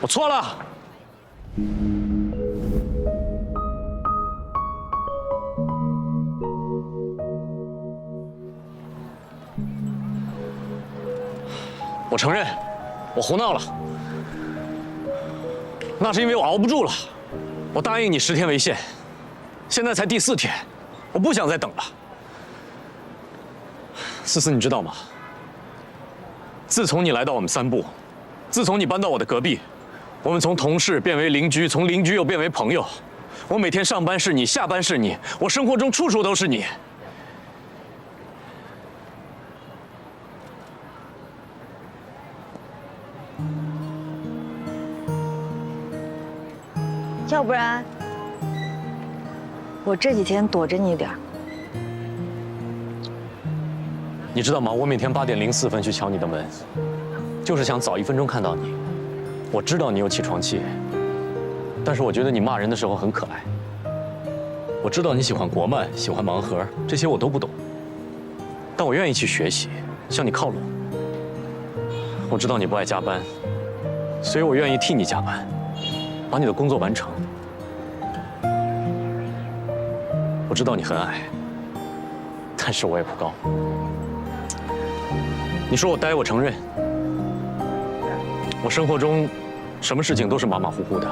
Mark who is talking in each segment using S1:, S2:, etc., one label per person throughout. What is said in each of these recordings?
S1: 我错了。我承认，我胡闹了。那是因为我熬不住了。我答应你十天为限，现在才第四天，我不想再等了。思思，你知道吗？自从你来到我们三部，自从你搬到我的隔壁，我们从同事变为邻居，从邻居又变为朋友。我每天上班是你，下班是你，我生活中处处都是你。
S2: 要不然，我这几天躲着你点儿。
S1: 你知道吗？我每天八点零四分去敲你的门，就是想早一分钟看到你。我知道你有起床气，但是我觉得你骂人的时候很可爱。我知道你喜欢国漫，喜欢盲盒，这些我都不懂，但我愿意去学习，向你靠拢。我知道你不爱加班，所以我愿意替你加班，把你的工作完成。我知道你很矮，但是我也不高。你说我呆，我承认。我生活中，什么事情都是马马虎虎的，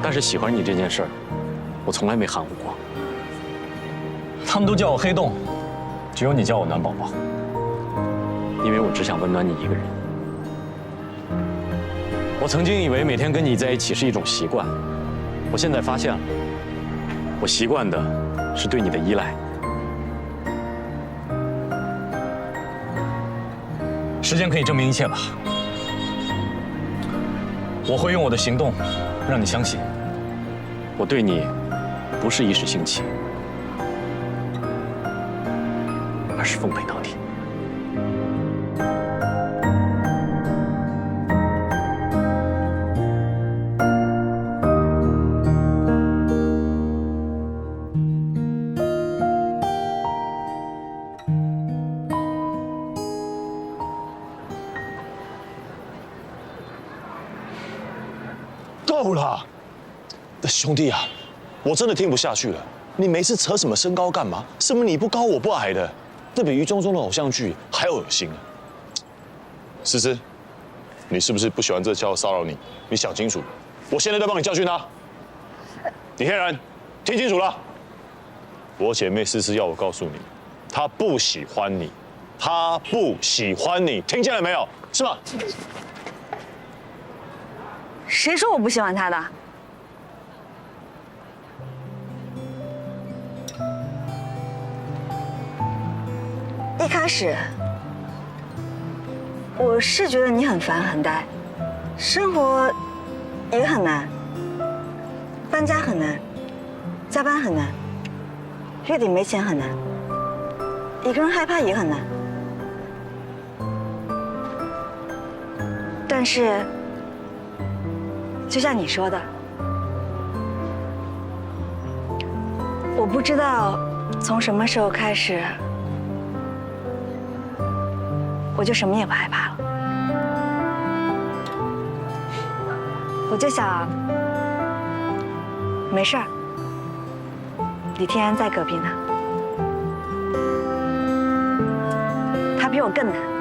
S1: 但是喜欢你这件事儿，我从来没含糊过。他们都叫我黑洞，只有你叫我暖宝宝，因为我只想温暖你一个人。我曾经以为每天跟你在一起是一种习惯，我现在发现了，我习惯的是对你的依赖。时间可以证明一切吧。我会用我的行动，让你相信，我对你不是一时兴起，而是奉陪到
S3: 够了，兄弟啊，我真的听不下去了。你每次扯什么身高干嘛？什么你不高我不矮的，这比于中中的偶像剧还恶心啊！思思，你是不是不喜欢这家伙骚扰你？你想清楚，我现在在帮你教训他。李天然，听清楚了，我姐妹思思要我告诉你，她不喜欢你，她不喜欢你，听见了没有？是吗？
S2: 谁说我不喜欢他的？一开始，我是觉得你很烦很呆，生活也很难，搬家很难，加班很难，月底没钱很难，一个人害怕也很难，但是。就像你说的，我不知道从什么时候开始，我就什么也不害怕了。我就想，没事儿，李天然在隔壁呢，他比我更难。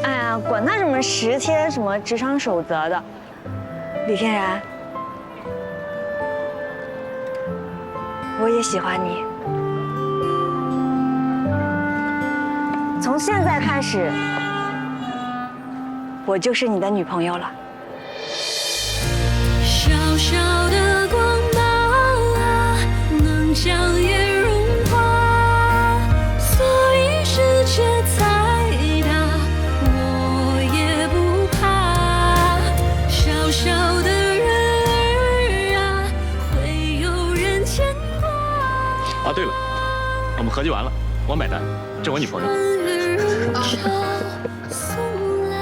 S2: 哎呀，管他什么十天什么职场守则的，李天然，我也喜欢你。从现在开始，我就是你的女朋友了。
S4: 小小
S1: 们合计完了，我买单，这我女朋友。
S4: 春儿送来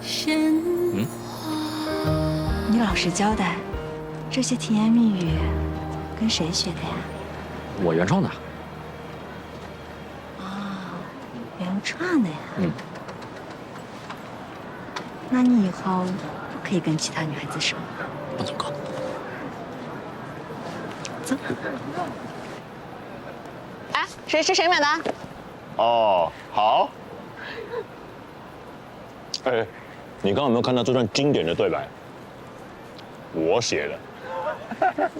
S4: 鲜
S2: 你老实交代，这些甜言蜜语跟谁学的呀？
S1: 我原创的。
S2: 原创的呀。
S1: 嗯。
S2: 那你以后不可以跟其他女孩子说。
S1: 不能够。
S5: 哎，谁谁谁买单？
S3: 哦，好。哎，你刚刚有没有看到这段经典的对白？我写的。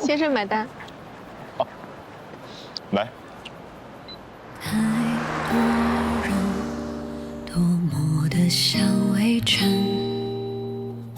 S5: 先生买单。
S3: 来，
S4: 多么的像围城